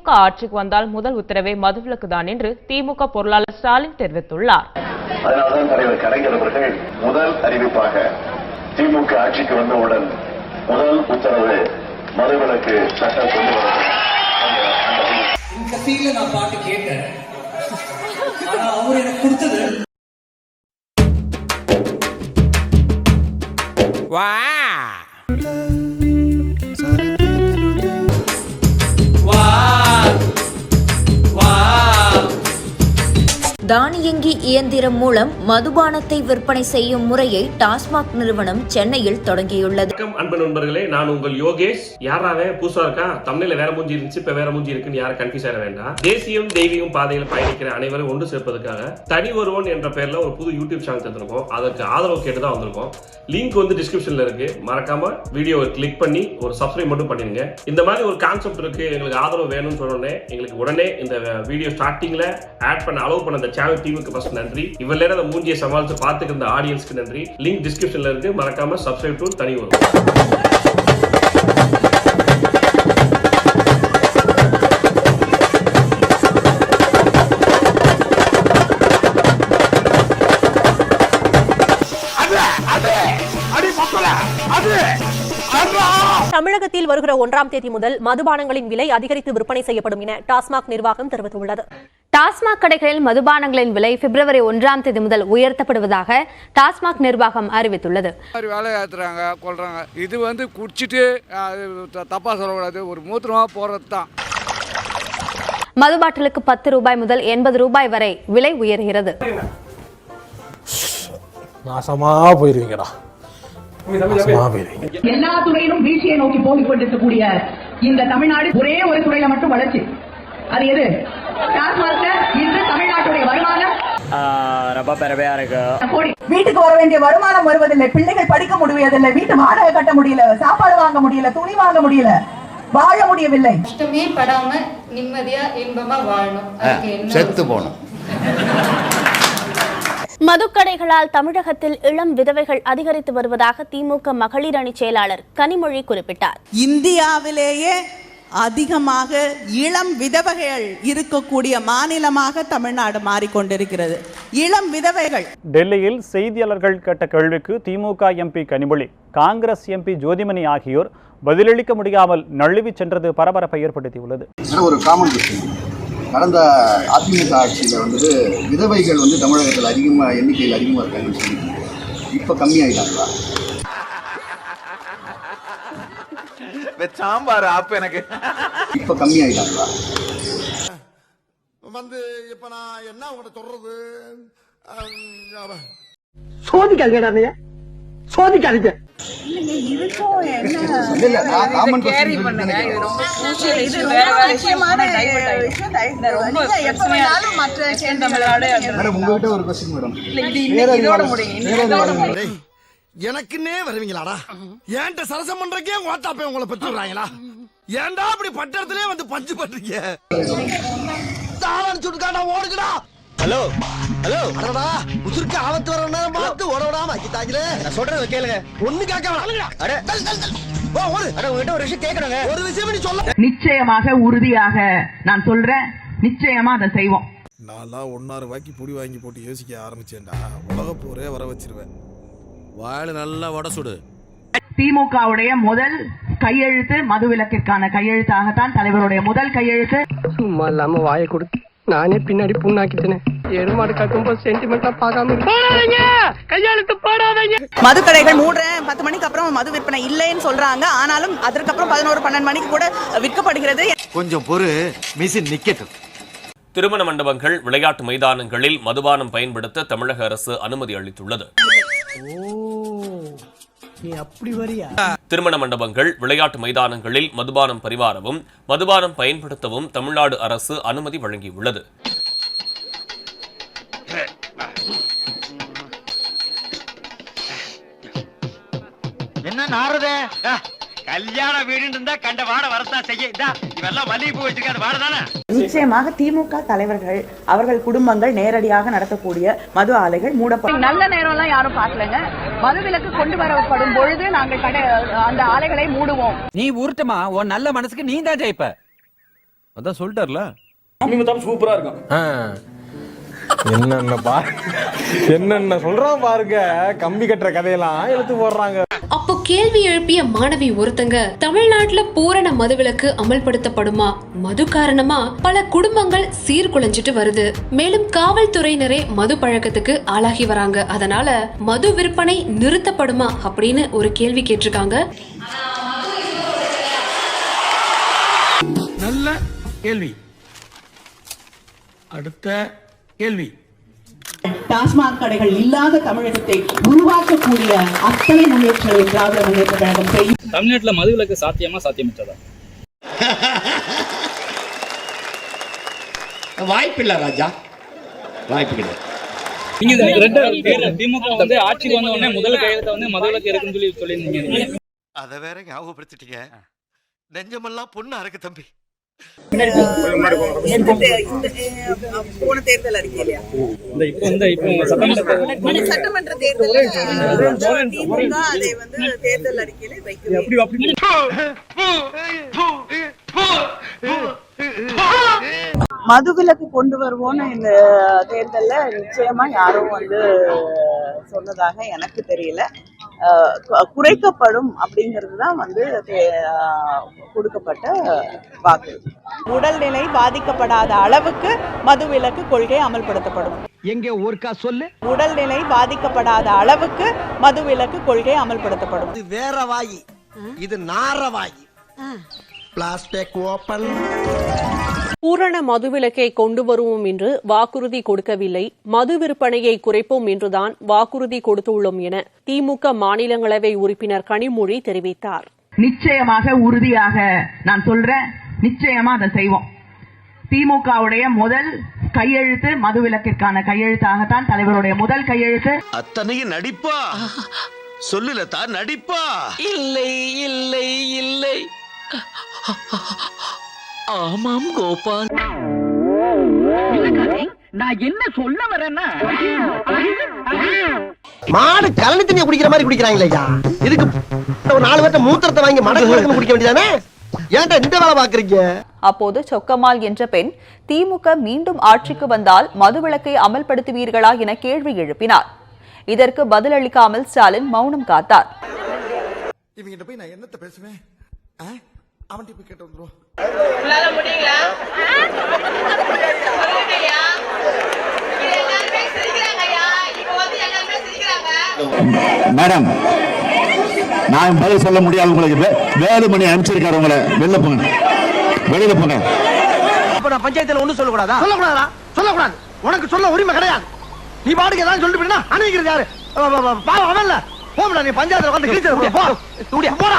திமுக ஆட்சிக்கு வந்தால் முதல் உத்தரவே மதுவிலக்கு தான் என்று திமுக பொருளாளர் ஸ்டாலின் தெரிவித்துள்ளார். அதனால்தான் தலைவர் கலைஞர் அவர்கள் முதல் அறிவிப்பாக திமுக ஆட்சிக்கு வந்தவுடன் முதல் உத்தரவு மதுவிலக்கு சட்டம் கொண்டு வர நான் பாட்டு கேட்டேன். அவர் எனக்கு கொடுத்தது. தானியங்கி இயந்திரம் மூலம் மதுபானத்தை விற்பனை செய்யும் முறையை டாஸ்மாக் நிறுவனம் சென்னையில் தொடங்கியுள்ளது. அன்பு நண்பர்களே நான் உங்கள் யோகேஷ். யாராவே புதுசா இருக்கா? தமிழ்ல வேற மூஞ்சி இருந்துச்சு இப்ப வேற மூஞ்சி இருக்குன்னு யாரும் கன்ஃபியூஸ் ஆக வேண்டாம். தேசியம் தெய்வீகம் பாதையில் பயணிக்கிற அனைவரும் ஒன்று சேர்ப்பதற்காக தனி ஒருவன் என்ற பெயர்ல ஒரு புது யூடியூப் சேனல் தந்திருக்கோம். அதற்கு ஆதரவு கேட்டு தான் வந்திருக்கோம். லிங்க் வந்து டிஸ்கிரிப்ஷன்ல இருக்கு. மறக்காம வீடியோவை கிளிக் பண்ணி ஒரு சப்ஸ்கிரைப் மட்டும் பண்ணிருங்க இந்த மாதிரி ஒரு கான்செப்ட் இருக்கு. எங்களுக்கு ஆதரவு வேணும்னு சொன்னோடனே எங்களுக்கு உடனே இந்த வீடியோ ஸ்டார்டிங்ல ஆட் பண்ண அலோவ் பண்ண அந்த சேனல் டீமுக்கு ஃபர்ஸ்ட் நன்றி. இவ்வளவு நேரம் அந்த மூஞ்சியை சமாளிச்சு பார்த்துக்க ஆடியன்ஸ்க்கு நன்றி. லிங்க் டிஸ்கிரிப்ஷன்ல இருக்கு. மறக்காம சப்ஸ்கிரைப் டு தனி வரும் தமிழகத்தில் வருகிற ஒன்றாம் தேதி முதல் மதுபானங்களின் விலை அதிகரித்து விற்பனை செய்யப்படும் என டாஸ்மாக் நிர்வாகம் தெரிவித்துள்ளது. டாஸ்மாக் கடைகளில் மதுபானங்களின் விலை பிப்ரவரி ஒன்றாம் தேதி முதல் உயர்த்தப்படுவதாக டாஸ்மாக் நிர்வாகம் அறிவித்துள்ளது. வேலை ஏற்றுறாங்க கொள்றாங்க இது வந்து குடிச்சிட்டு தப்பா சொல்லக்கூடாது. ஒரு மூத்திரமா போறது தான். மது பாட்டிலுக்கு பத்து ரூபாய் முதல் எண்பது ரூபாய் வரை விலை உயர்கிறது. நாசமா போயிருவீங்கடா. எல்லா துறையிலும் வீழ்ச்சியை நோக்கி போகிக் கொண்டிருக்கக்கூடிய இந்த தமிழ்நாடு ஒரே ஒரு துறையில மட்டும் வளர்ச்சி. அது எது? டாஸ்மாக்ல இன்று தமிழ்நாட்டுடைய வருமானம்? ரொம்ப பெருமையா இருக்கு. கோடி. வீட்டுக்கு வர வேண்டிய வருமானம் வருவதில்லை. பிள்ளைகள் படிக்க முடியவில்லை வீட்டு வாடகை கட்ட முடியல. சாப்பாடு வாங்க முடியல. துணி வாங்க முடியல. வாழ முடியவில்லை. கஷ்டமே படாம நிம்மதியா இன்பமா வாழணும். செத்து போனோம் மதுக்கடைகளால் தமிழகத்தில் இளம் விதவைகள் அதிகரித்து வருவதாக திமுக மகளிர் அணி செயலாளர் கனிமொழி குறிப்பிட்டார். இந்தியாவிலேயே அதிகமாக இளம் விதவைகள் இருக்கக்கூடிய மாநிலமாக தமிழ்நாடு மாறிக்கொண்டிருக்கிறது. இளம் விதவைகள். டெல்லியில் செய்தியாளர்கள் கேட்ட கேள்விக்கு DMK MP Kanimozhi Congress MP Jothimani ஆகியோர் பதிலளிக்க முடியாமல் நழுவி சென்றது பரபரப்பை ஏற்படுத்தியுள்ளது. ஒரு காமன் கடந்த அதிமுக ஆட்சியில் வந்துட்டு விதவைகள் வந்து தமிழகத்தில் அதிகமாக எண்ணிக்கையில் அதிகமாக இருக்காங்கன்னு சொல்லிட்டு இப்போ கம்மியாயிட்டாங்களா? சாம்பார் ஆப்பு எனக்கு. இப்போ கம்மியாயிட்டாங்களா? வந்து இப்ப நான் என்ன உங்கள்கிட்ட சொல்றது? சோதிக்காதீங்க சோதிக்காதீங்க. உங்ககிட்ட ஒரு கொஸ்டின் மேடம். எனக்குன்னே வருவீங்களாடா? ஏன்ட்ட சரசம் பண்றக்கே ஓட்டாப்பே உங்களை பெற்றுறாங்களா ஏன்டா அப்படி பட்டத்திலே வந்து பஞ்சு பண்றீங்க? தாளன் சுட்டுக்காட்டா ஓடுங்கடா ஹலோ. ஹலோ. அடடா உசுருக்கு ஆபத்து வர நேரம் பார்த்து ஓடவிடாம ஆக்கிட்டாங்களே. நான் சொல்றத கேளுங்க. ஒண்ணு கேட்காம. அட. தல், தல், தல். ஓ, ஓடு. அட, உங்ககிட்ட ஒரு விஷயம் கேட்கறாங்க ஒரு விஷயம் நீ சொல்ல. நிச்சயமாக உறுதியாக நான் சொல்றேன். நிச்சயமா அதை செய்வோம். நான்லாம் ஒன்னாறு ரூபாய்க்கு புடி வாங்கி போட்டு யோசிக்க ஆரம்பிச்சேன்டா. உலக போரே வர வச்சிருவேன். வாயில நல்லா வட சுடு. திமுகவுடைய முதல் கையெழுத்து மதுவிலக்கிற்கான கையெழுத்தாகத்தான் தலைவருடைய முதல் கையெழுத்து. சும்மா இல்லாம வாயை கொடுத்து நானே பின்னாடி புண்ணாக்கிட்டேனே. எருமாடு கட்டும்போது சென்டிமெண்டா பார்க்காம கையெழுத்து போடாதீங்க! மதுக்கடைகள் மூடுறேன். பத்து மணிக்கு அப்புறம் மது விற்பனை இல்லைன்னு சொல்றாங்க. ஆனாலும் அதற்கப்புறம் பதினோரு பன்னெண்டு மணிக்கு கூட விற்கப்படுகிறது. கொஞ்சம் பொறு. மிஷின் நிக்கட்டும். திருமண மண்டபங்கள் விளையாட்டு மைதானங்களில் மதுபானம் பயன்படுத்த தமிழக அரசு அனுமதி அளித்துள்ளது. திருமண மண்டபங்கள் விளையாட்டு மைதானங்களில் மதுபானம் பரிமாறவும் மதுபானம் பயன்படுத்தவும் தமிழ்நாடு அரசு அனுமதி வழங்கியுள்ளது. என்ன நாரதே? கல்யாண வீடு இருந்தா கண்ட வாட வரத்தான் செய்ய இவெல்லாம் மல்லிகைப்பூ வச்சிருக்காது வாட தானே நிச்சயமாக திமுக தலைவர்கள் அவர்கள் குடும்பங்கள் நேரடியாக நடத்தக்கூடிய மது ஆலைகள் மூடப்படும். நல்ல நேரம் எல்லாம் யாரும் பார்க்கலங்க. மதுவிலக்கு கொண்டு வரப்படும் பொழுது நாங்கள் கடை அந்த ஆலைகளை மூடுவோம். நீ உருட்டுமா? உன் நல்ல மனசுக்கு நீ தான் ஜெயிப்ப. அதான் சொல்லிட்டார்ல. சூப்பரா இருக்கும் என்னென்ன பா என்னென்ன சொல்றான் பாருங்க. கம்பி கட்டுற கதையெல்லாம் எடுத்து போடுறாங்க. அப்போ கேள்வி எழுப்பிய மாணவி ஒருத்தங்க தமிழ்நாட்டுல பூரண மதுவிலக்கு அமல்படுத்தப்படுமா? மது காரணமா? பல குடும்பங்கள் சீர்குலைஞ்சிட்டு வருது. மேலும் காவல்துறையினரே மது பழக்கத்துக்கு ஆளாகி வராங்க. அதனால மது விற்பனை நிறுத்தப்படுமா அப்படின்னு ஒரு கேள்வி கேட்டிருக்காங்க. நல்ல கேள்வி. அடுத்த கேள்வி. டாஸ்மாக் கடைகள் இல்லாத தமிழகத்தை உருவாக்கக்கூடிய அத்தனை முன்னேற்றங்களை திராவிட முன்னேற்ற கழகம் செய்யும். தமிழ்நாட்டுல மதுவிலக்கு சாத்தியமா சாத்தியமற்றதா வாய்ப்பு இல்ல ராஜா. வாய்ப்பு கிடையாது. நீங்க திமுக வந்து ஆட்சிக்கு வந்த உடனே முதல் கையெழுத்த வந்து மதுவிலக்கு இருக்குன்னு சொல்லி சொல்லியிருந்தீங்க. அத வேற ஞாபகப்படுத்திட்டீங்க. நெஞ்சமெல்லாம் பொண்ணு அறக்கு தம்பி. போன தேர்தல் அறிக்கையிலையா சட்டமன்ற தேர்தல் திமுக அதை வந்து தேர்தல் அறிக்கையில வைக்கவே மதுவிலக்கு கொண்டு வருவோம்னு இந்த தேர்தல்ல நிச்சயமா யாரும் வந்து சொன்னதாக எனக்கு தெரியல. குறைக்கப்படும் அப்படிங்கிறது தான் வந்து கொடுக்கப்பட்ட வாக்கு. உடல்நிலை பாதிக்கப்படாத அளவுக்கு மதுவிலக்கு கொள்கை அமல்படுத்தப்படும். எங்க ஒருக்கா சொல்லு? உடல்நிலை பாதிக்கப்படாத அளவுக்கு மதுவிலக்கு கொள்கை அமல்படுத்தப்படும். இது வேற வாயி. இது நார வாயி. பிளாஸ்டிக் ஓபன் பூரண மதுவிலக்கை கொண்டு வருவோம் என்று வாக்குறுதி கொடுக்கவில்லை. மது விற்பனையை குறைப்போம் என்றுதான் வாக்குறுதி கொடுத்துள்ளோம் என திமுக மாநிலங்களவை உறுப்பினர் கனிமொழி தெரிவித்தார். நிச்சயமாக உறுதியாக நான் சொல்றேன் நிச்சயமா அதை செய்வோம். திமுகவுடைய முதல் கையெழுத்து மதுவிலக்கிற்கான கையெழுத்தாகத்தான் தலைவருடைய முதல் கையெழுத்து. அத்தனையும் நடிப்பா? சொல்லுல தான் நடிப்பா? இல்லை இல்லை இல்லை. ஆமாம் கோபால். நான் என்ன சொல்ல வரேன்னா மாடு கலனி தண்ணியை குடிக்கிற மாதிரி குடிக்கிறாங்களே ஐயா. இதுக்கு ஒரு நாலு பேர்ட்ட மூத்திரத்தை வாங்கி மடக்கு மடக்கு குடிக்க வேண்டியதானே? ஏன்டா இந்த வேலை பாக்குறீங்க அப்போது சொக்கம்மாள் என்ற பெண் திமுக மீண்டும் ஆட்சிக்கு வந்தால் மதுவிலக்கை அமல்படுத்துவீர்களா என கேள்வி எழுப்பினார். இதற்கு பதிலளிக்காமல் ஸ்டாலின் மௌனம் காத்தார். இவங்கிட்ட போய் நான் என்னத்த பேசுவேன்? அவன் போய் கேட்டு வந்துருவோம் மேடம் நான் பதில் சொல்ல முடியாது. உங்களுக்கு வேலுமணி அனுப்பிச்சிருக்காரு உங்களை. வெளில போங்க. வெளியில போங்க. அப்ப நான் பஞ்சாயத்துல ஒண்ணும் சொல்லக்கூடாதா? சொல்லக்கூடாதா? சொல்லக்கூடாது. உனக்கு சொல்ல உரிமை கிடையாது. நீ பாட்டுக்கு ஏதாவது சொல்லிட்டு போயிட்டா அனுப்பிக்கிறது யாரு? பாவம் அவன்ல. போடா நீ பஞ்சாயத்துல வந்து கிழிச்சு போ. போடா.